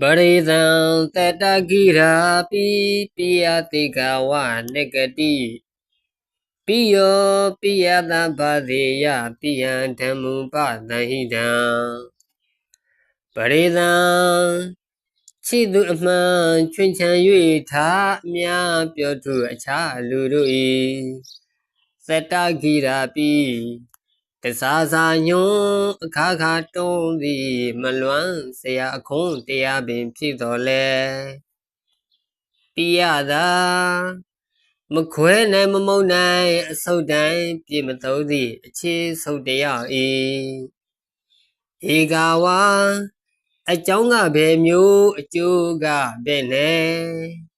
ပရိသံတတဂိရာပိပိယတိကဝနကတိပိယောပိယတဘာတိယပိယံဓမ္မုပသဟိတံပရိသံချစ်သူအမှန်ချွင်ချံ၍ထားအများပြောသူအခြားလူတို့၏သတ္တဂိရာပိ တစားစားညွန်းအခါခါတုံးသည်မလွမ်းဆရာအခွန်တရားပင်ဖြစ်တော်လဲပိယသာမခွဲနိုင်မမုံနိုင်အဆုတ်တိုင်းပြည့်မသုံးသည့်အခြေဆုတ်တရားဤဧကဝါအကြောင်းကဘယ်မျိုးအကျိုးကဘယ်နဲ့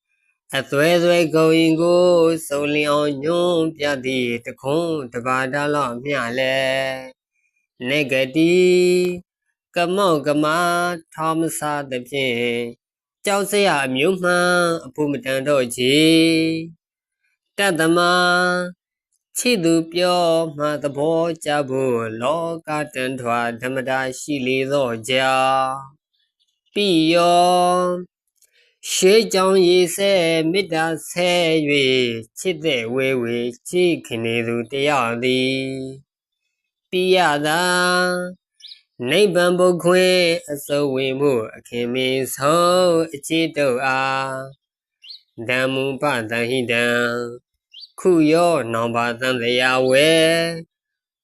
အသွဲသွဲကုံရင်ကိုစုံလင်အောင်ညွှန်းပြသည်တခွန်းတပါးတလောက်မျှလဲနေဂတီကမောက်ကမာထောမစာသဖြင့်ကြောက်စရာအမျိုးမှန်အဖို့မတန်တော့ချေတတ္တမချစ်သူပြောမှသဘောကြဖို့လောကတန်ထွာဓမ္မတာရှိလေသောကြောင့်ပိယော ရှေးကြောင်ရေဆဲမေတ္တာဆဲ၍ချစ်တဲ့ဝေဝေချစ်ခင်နေသူတယောက်သည်ပိယသာနိဗ္ဗာန်ဘုခွေအစုံဝင်မှုအခင်မင်းဆုံးအချစ်တို့အားဓမ္မုပတဟိတံခုယောနောင်ပါသံတရားဝဲ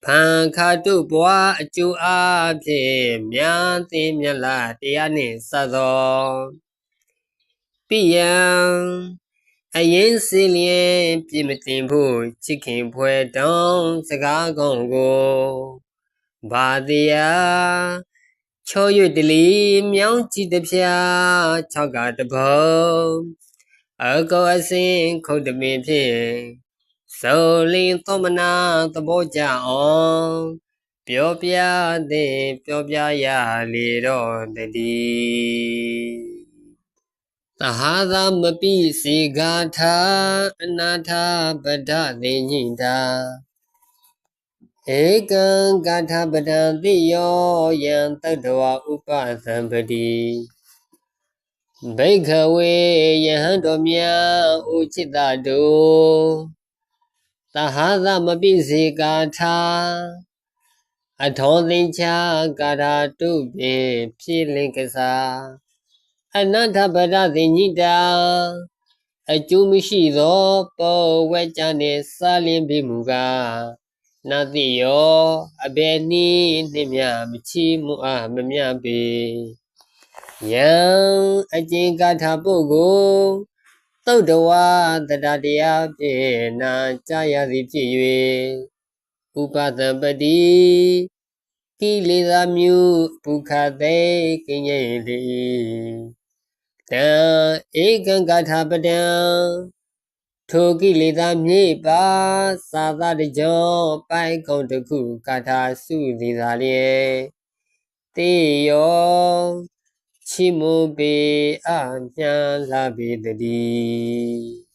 ဖန်ခါတုဘွားအကျိုးအားဖြင့်မြန်းသိမြတ်လာတရားနှင့်စသော ပိယံအရင်စင်လျင်ပြမတင်ဖို့ချစ်ခင်ဖွဲတောင်းစကားကောင်းကိုဘာတရားချော၍တလီမြောင်းကြည့်တပြား၆ကတပုံအကောအစင်ခုတ်တမင်ဖြင့်စုံလင်းသောမနာသဘောကြအောင်ပြောပြသည်ပြောပြရလေတော့တည်း သဟာသမပိစေဂါထာအနာထာပဒသိညိတာဧကံဂါထာပဒံတိယောယံတတ္တဝဥပသံပတိဘိခဝေယဟန်တော်မြတ်ဥจิตတုသဟာသမပိစေဂါထာအထောသင်္ချာကာရာတုပင်ဖြစ်လင်္ကစား အနန္တပဒသိညိတာအကျိုးမရှိသောပောဝဲကြနှင့်စာလင်းပြီမူကားနတိယောအဘယ်နည်းနှင့်မြမချီမူအားမမြပေယံအကျင့်ကာထာပုဂ္ဂိုလ်သုတ်တဝါတတတရားဖြင့်နာကြရသည်ဖြစ်၍ဥပဒံပတိ ကိလေသာမျိုးပုခသိကိဉ္စိတိတံဧကံဂထာပတံထိုကိလေသာမြေပါသာသတကြောပိုင်ကုန်တခုကာထာစုသည်သာလျက်တေယောချိမုပေအမြလာပေတည်း